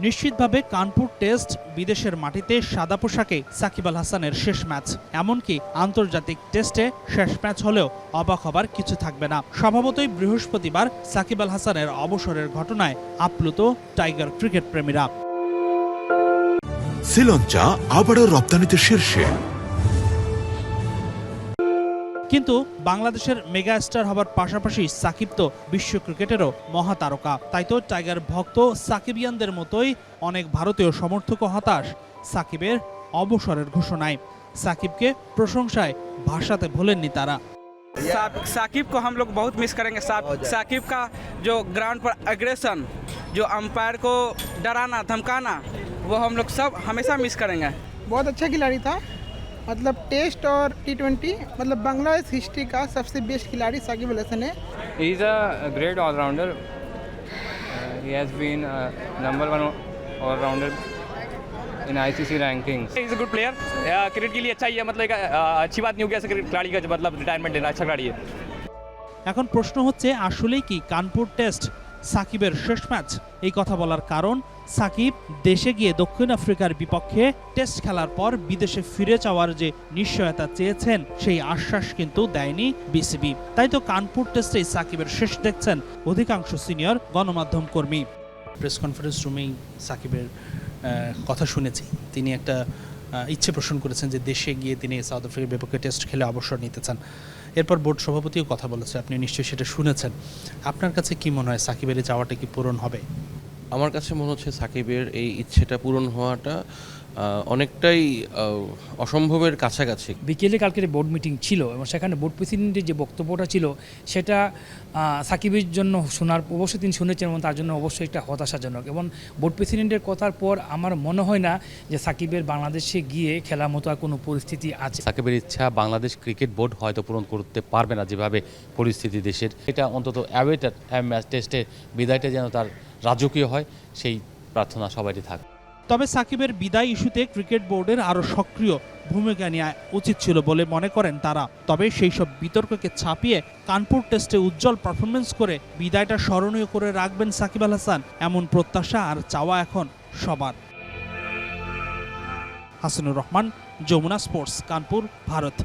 নিশ্চিতভাবে কানপুর টেস্ট বিদেশের মাটিতে সাদা পোশাকে সাকিব আল হাসানের শেষ ম্যাচ। এমনকি আন্তর্জাতিক টেস্টে শেষ ম্যাচ হলেও অবাক হবার কিছু থাকবে না। স্বভাবতই বৃহস্পতিবার সাকিব আল হাসানের অবসরের ঘটনায় আপ্লুত টাইগার ক্রিকেট প্রেমীরা। শ্রীলঞ্চা আবারও রপ্তানিতে শীর্ষে। কিন্তু বাংলাদেশের মেগা স্টার হবার পাশাপাশি সাকিব তো বিশ্ব ক্রিকেটেরও মহাতারকা তাই তো টাইগার ভক্ত সাকিবিয়ানদের মতোই অনেক ভারতীয় সমর্থকও হতাশ সাকিবের অবসরের ঘোষণায় সাকিবকে প্রশংসায় ভাষাতে ভোলেননি তারা सा- साकिब को हम लोग बहुत मिस करेंगे सा- साकिब का जो ग्राउंड पर एग्रेशन जो अंपायर को डराना धमकाना वो हम लोग सब हमेशा मिस करेंगे बहुत अच्छा खिलाड़ी था मतलब टेस्ट और टी ट्वेंटी मतलब बांग्लादेश हिस्ट्री का सबसे बेस्ट खिलाड़ी साकिब अल हसन है He's a great all-rounder. Uh, he has been uh, number one all-rounder in ICC rankings. Is a good player cricket के लिए अच्छा ही है मतलब एक अ, अच्छी बात नहीं होगी ऐसे क्रिकेट खिलाड़ी का जो मतलब रिटायरमेंट लेना अच्छा खिलाड़ी है এখন প্রশ্ন হচ্ছে আসলেই কি কানপুর টেস্ট সাকিবের শেষ ম্যাচ। এই কথা বলার কারণ, সাকিব দেশে গিয়ে দক্ষিণ আফ্রিকার বিপক্ষে টেস্ট খেলার পর বিদেশে ফিরে যাওয়ার যে নিশ্চয়তা চেয়েছেন, সেই আশ্বাস কিন্তু দেয়নি বিসিবি। তাই তো কানপুর টেস্টে সাকিবের শেষ দেখছেন অধিকাংশ সিনিয়র গণমাধ্যম কর্মী। প্রেস কনফারেন্স রুমেই সাকিবের কথা শুনেছি। তিনি একটা ইচ্ছে পোষণ করেছেন যে দেশে গিয়ে তিনি সাউথ আফ্রিকার বিপক্ষে টেস্ট খেলে অবসর নিতে চান। এরপর বোর্ড সভাপতিও কথা বলেছে, আপনি নিশ্চয়ই সেটা শুনেছেন। আপনার কাছে কি মনে হয় সাকিবের যাওয়াটা কি পূরণ হবে? আমার কাছে মনে হচ্ছে সাকিবের এই ইচ্ছেটা পূরণ হওয়াটা অনেকটাই অসম্ভবের কাছাকাছি। বিকেলে কালকের বোর্ড মিটিং ছিল এবং সেখানে বোর্ড প্রেসিডেন্টের যে বক্তব্যটা ছিল সেটা সাকিবের জন্য শোনার অবশ্যই তিনি শুনেছেন এবং তার জন্য অবশ্যই একটা হতাশাজনক। এবং বোর্ড প্রেসিডেন্টের কথার পর আমার মনে হয় না যে সাকিবের বাংলাদেশে গিয়ে খেলার মতো আর কোনো পরিস্থিতি আছে। সাকিবের ইচ্ছা বাংলাদেশ ক্রিকেট বোর্ড হয়তো পূরণ করতে পারবে না যেভাবে পরিস্থিতি দেশের। এটা অন্তত অ্যাওয়েটার ম্যাচ টেস্টে বিদায়টা যেন তার রাজকীয় হয় সেই প্রার্থনা সবারই থাক। তবে সাকিবের বিদায় ইস্যুতে ক্রিকেট বোর্ডের আরও সক্রিয় ভূমিকা নেওয়া উচিত ছিল বলে মনে করেন তারা। তবে সেই সব বিতর্ককে ছাপিয়ে কানপুর টেস্টে উজ্জ্বল পারফরমেন্স করে বিদায়টা স্মরণীয় করে রাখবেন সাকিব আল হাসান, এমন প্রত্যাশা আর চাওয়া এখন সবার। হাসানুর রহমান, যমুনা স্পোর্টস, কানপুর, ভারত।